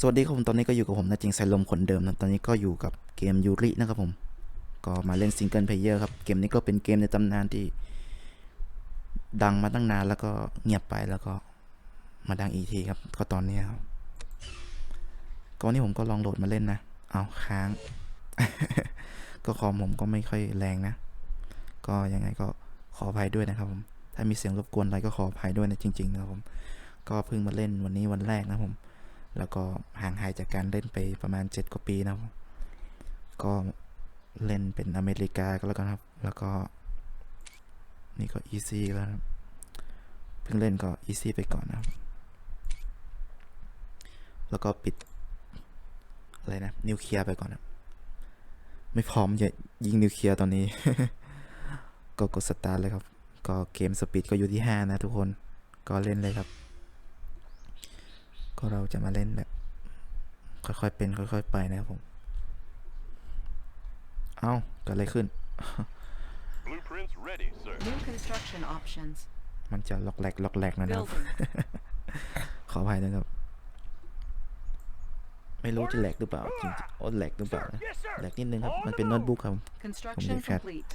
สวัสดีครับผมตอนนี้ก็อยู่กับผมนะจริงสายลมคนเดิมนะตอนนี้ก็อยู่กับเกมยูรินะครับผม ก็มาเล่นซิงเกิลเพลเยอร์ครับ เกมนี้ก็เป็นเกมในตำนานที่ ดังมาตั้งนานแล้วก็เงียบไปแล้วก็มาดังอีกทีครับ ก็ตอนนี้ครับก็วันนี้ผมก็ลองโหลดมาเล่นนะ เอาค้าง ก็คอมผมก็ไม่ค่อยแรงนะ ก็ยังไงก็ขออภัยด้วยนะครับผม ถ้ามีเสียงรบกวนอะไรก็ขออภัยด้วยนะจริงๆนะครับผม ก็เพิ่งมาเล่นวันนี้วันแรกนะผม แล้วก็ห่างหายจากการเล่นไปประมาณ 7 กว่าปีนะก็เล่นเป็นอเมริกาก็แล้วกันครับ แล้วก็ นี่ก็ easy แล้วครับ เพิ่งเล่นก็ easy ไปก่อนนะครับ แล้วก็ปิด อะไรนะ นิวเคลียร์ไปก่อนนะไม่พร้อมจะยิงนิวเคลียร์ตอนนี้ ก็กดสตาร์ทเลยครับ ก็เกมสปีดก็อยู่ที่ 5 นะทุกคน ก็เล่นเลยครับ ก็เราจะมาเล่นแบบ ค่อยๆเป็น ค่อยๆไปนะครับผม เอ้าเกิดอะไรขึ้น Blueprints ready, sir. New construction options. มันจะล็อกแหลกล็อกแหลกนะนะครับ Building. ขออภัยนะครับ ไม่รู้จะแหลกหรือเปล่าจริงๆโอ้แหลกหรือเปล่านะ Yes, sir. แหลกนิดนึงครับ มันเป็นโน้ตบุ๊กครับ Construction Okay, cat. complete.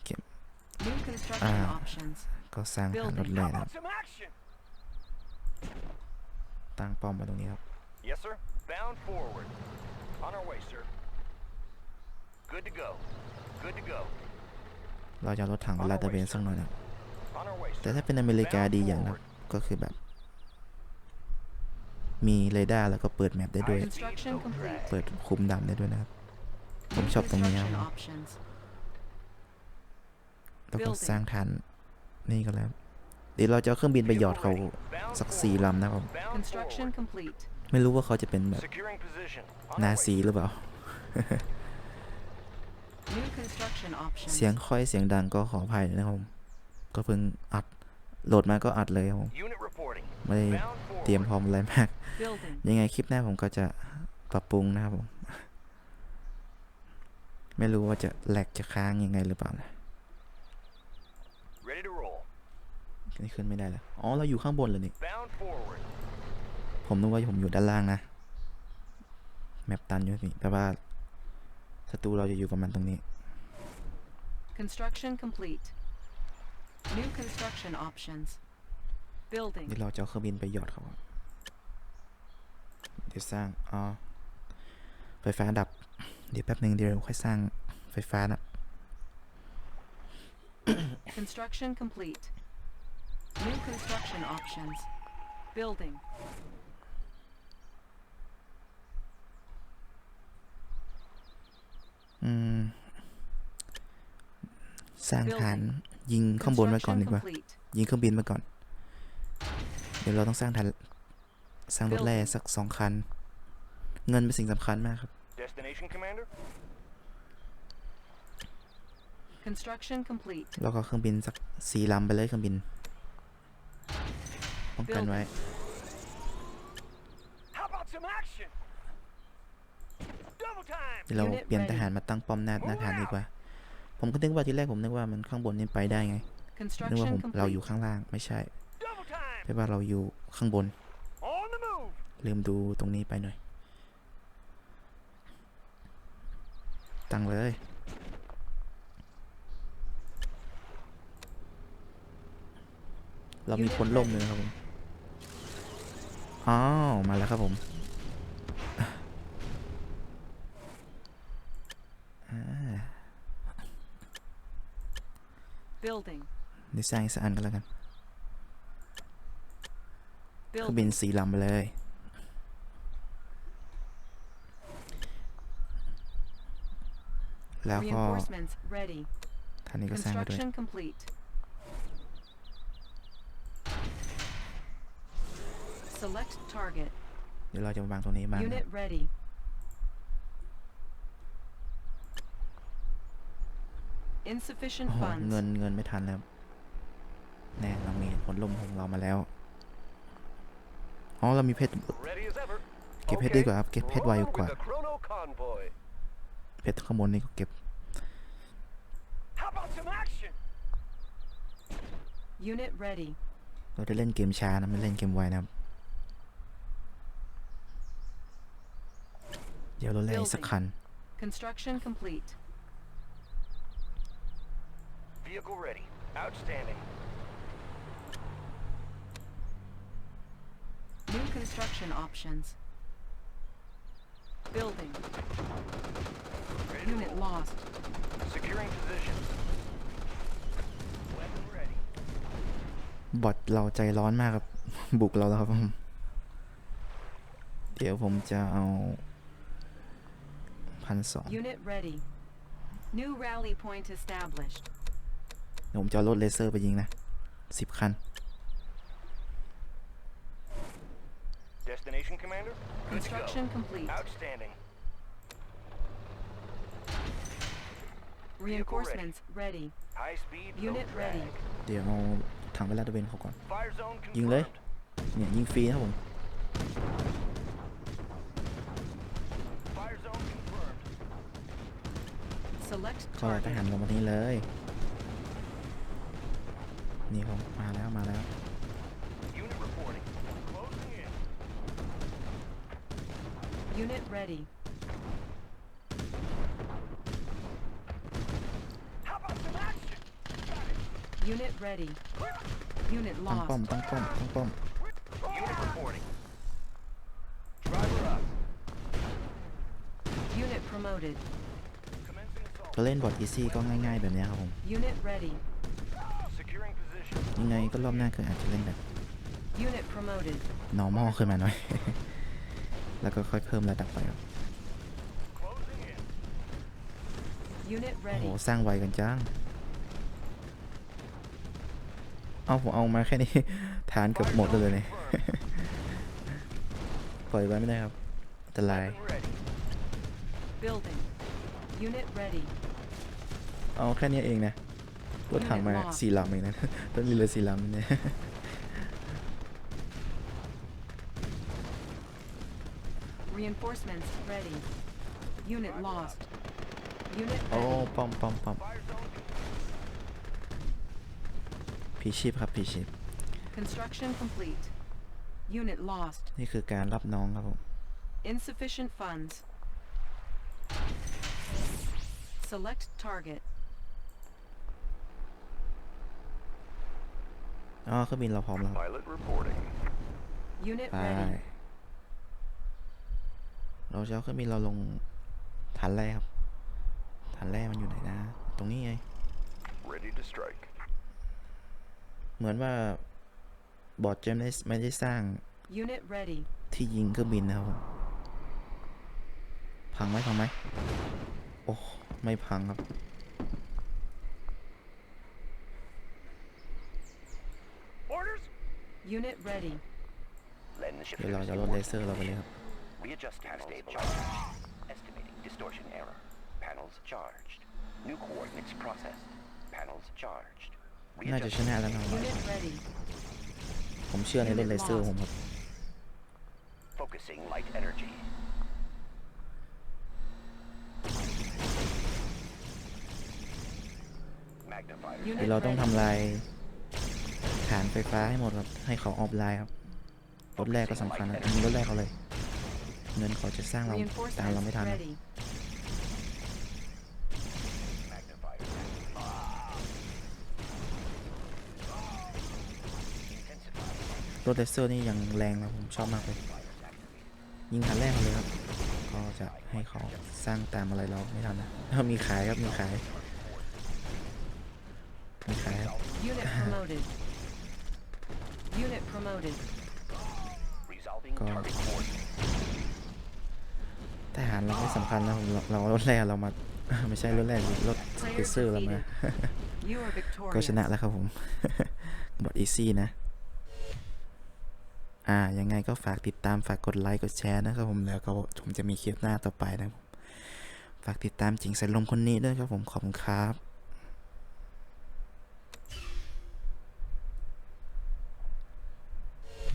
Okay. New construction Ah. options. ก็สร้างฐานรถแร How กนะค about รับ some action? ตั้งป้อมมาตรงนี้ครับ Yes, sir. Bound forward. On our way, sir. Good to go. Good to go. เราจะเอารถถังไปลาดตระเวนสักหน่อยนะครับ On our way, แต่ sir. ถ้าเป็นอเมริกาดีอย่างนะครับก็คือแบบ มีเรดาร์แล้วก็เปิดแมปได้ด้วย Construction complete. เปิดคุมดำได้ด้วยนะครับ ผม New ชอบตรงนี้ครับ construction options. แล้วก็ Building สร้างฐานนี่ก็แล้ว เดี๋ยวเราจะเอาเครื่องบินไปหยอดเขา Bound สักสี่ forward. ลำนะครับผม Bound Construction forward. complete. ไม่รู้ว่าเขาจะเป็นแบบ Securing position. On นา our way, ซีหรือเปล่า New construction options. เสียงค่อยเสียงดังก็ขออภัยนะครับผม ก็เพิ่งอัดโหลดมาก็อัดเลยครับผม Unit reporting. ไม่ได้ Bound เตรียม forward. พร้อมอะไรมาก Building. ยังไงคลิปหน้าผมก็จะปรับปรุงนะครับผม ไม่รู้ว่าจะแหลกจะค้างยังไงหรือเปล่านะ Ready to roll. นี่ขึ้นไม่ได้แล้วอ๋อ เราอยู่ข้างบนเลยนี่ Bound forward. ผมนึกว่าผมอยู่ด้านล่างนะ แมปตันอยู่นี่แต่ว่าศัตรูเราจะอยู่กับมันตรงนี้ Construction complete. New construction options. Building. นี่เราจะเอาเครื่องบินไปหยอดเขาอะเดี๋ยวสร้าง อ๋อ ไฟฟ้าดับ เดี๋ยวแป๊บหนึ่งเดี๋ยวค่อยสร้างไฟฟ้านะ Construction complete. New construction options. Building. อืมสร้างฐานยิงข้างบนไว้ก่อนดี Construction กว่า complete. ยิงเครื่องบินมาก่อน เดี๋ยวเราต้องสร้างฐานสร้างรถแร่สักสองคัน เงินเป็นสิ่งสำคัญมากครับ Destination, Commander? Construction complete. แล้วก็เครื่องบินสักสี่ลำไปเลยเครื่องบิน ป้องกันไว้ How about some action? Double time. เดี๋ยวเรา Unit เปลี่ยน ready ทหารมาตั้งป้อมหน้าหน้าฐานดีกว่า ผมก็นึกว่าทีแรกผมนึกว่ามันข้างบนนี่ไปได้ไง นึกว่า Construction ผมเราอยู่ complete. ข้างล่างไม่ใช่ Double time. แปลว่าเราอยู่ข้างบน On the move. ลืมดูตรงนี้ไปหน่อย ตั้งเลยเรามีคนล่มเลยนะครับผม อ้าวมาแล้วครับผมอ่า Building. นี่สร้างอีกสักอันกันแล้วกันเครื่องบิน Building. สีลำไปเลย แล้วก็ Reinforcements ready. ท่านนี้ก็สร้างไปด้วย Construction complete. Select target. เดี๋ยวเราจะมาวางตรงนี้บ้างนะ Unit ready. Insufficient โอ้โห funds. เงินเงินไม่ทันแล้วแน่เรามีผลลมของเรามาแล้วอ๋อเรามีเพชร Ready as ever. เก็บเพชรดีกว่าครับเก็บเพชรไว Roll กว่า with the chrono convoy. เพชรข้างบนนี่ก็เก็บ How about some action? Unit ready. เราจะเล่นเกมช้านะไม่เล่นเกมไวนะครับ เดี๋ยวรถแรงอีกสักคัน Construction complete. Vehicle ready. Outstanding. New construction options. Building. Ready to Unit roll. lost. Securing position. Weapon ready. บอทเราใจร้อนมากครับ บุกเราแล้วครับผมเดี๋ยวผมจะเอา พันสอง Unit ready. New rally point established. เดี๋ยวผมจะเอารถเลเซอร์ไปยิงนะสิบคัน Destination, Commander? Good to go. Construction complete. Outstanding. Reinforcements ready. High speed, no Unit drag. ready. เดี๋ยวเอาถังเวลาตะเวนเขาก่อน Fire zone ยิงเลย confirmed. เนี่ยยิงฟรีนะครับผม Fire zone confirmed. Select ก็ทหาร target. ลงมานี้เลย นี่ครับมาแล้วมาแล้ว Unit reporting. Closing in. Unit ready. How about some action? Unit ready. Unit ตั้งป้อม lost. ตั้งป้อมตั้งป้อม Unit reporting. Driver up. Unit promoted. Commencing assault. ก็เล่นบอทอีซี่ก็ง่ายๆแบบเนี้ยครับผม Unit ready. Securing position. ยังไงก็รอบหน้าคืออาจจะเล่นแบบ Unit promoted. normal ขึ้นมาหน่อย แล้วก็ค่อยเพิ่มระดับไปครับ Closing in. Unit โอ้โห ready. สร้างไวกันจังเอาผมเอามาแค่นี้ ฐานเกือบ Fire หมด zone เลยเนี่ย confirmed. ปล่อยไว้ไม่ได้ครับอันตราย Weapon ready. Building. Unit ready. เอาแค่นี้เองนะรถถังมา Unit lost สี่ลำเองนะต้นมีเรือสี่ลำเนี่ย Reinforcements ready. Unit lost. Unit โอ้ ready. ป้อมป้อมป้อม Fire zone confirmed. พีชีพครับพีชีพ Construction complete. Unit lost. นี่คือการรับน้องครับผม Insufficient funds. Select target. อ๋อเครื่องบินเราพร้อมแล้วครับ Pilot reporting. Unit ไป ready. เราจะเอาเครื่องบินเราลงฐานแรกครับ ฐานแรกมันอยู่ไหนนะ ตรงนี้ไง Ready to strike. เหมือนว่าบอร์ดจะไม่ได้ไม่ได้สร้าง Unit ready. ที่ยิงเครื่องบินนะครับผมพังไหมพังไหมโอ้ไม่พังครับ Unit ready. Lens shift เดี๋ยวเราจะลดเลเซอร์เราไปเลยครับ Readjust panels charged. Estimating distortion error. Panels charged. New coordinates processed. Panels charged. น่าจะชนะแล้วนะครับ Unit ready. ผมเชื่อในรถเลเซอร์ผมครับ Focusing light energy. Magnifier. เดี๋ เดี๋ยวเราต้องทำลายฐ านไฟฟ้าให้หมดครับให้เขาออฟไลน์ครับรถแรกก็สำคัญนะอันนี้รถแรกเขาเลย เงินเขาจะสร้างเราตามเราไม่ทัน Reinforcements นะ ready. Magnifier. Intensify. รถเลเซอร์นี่ยังแรงนะผมชอบมากเลย ยิงฐานแรกมาเลยครับก็จะให้เขาสร้างตามอะไรเราไม่ทันนะถ้ามีขายครับมีขายมีขายครับ Unit promoted. Unit promoted. Resolving Go. target coordinates. ทหารเราไม่สำคัญนะผมเราเราเอารถแรกเรามาไม่ใช่รถแรกรถเลเซอร์เรามา You are ก็ชนะ victorious. แล้วครับผม บอดอีซี่นะ อ่า ยังไงก็ฝากติดตามฝากกดไลค์กดแชร์นะครับผมแล้วก็ผมจะมีคลิปหน้าต่อไปนะครับผมฝากติดตามจิงใส่ลมคนนี้ด้วยครับผมขอบคุณครับ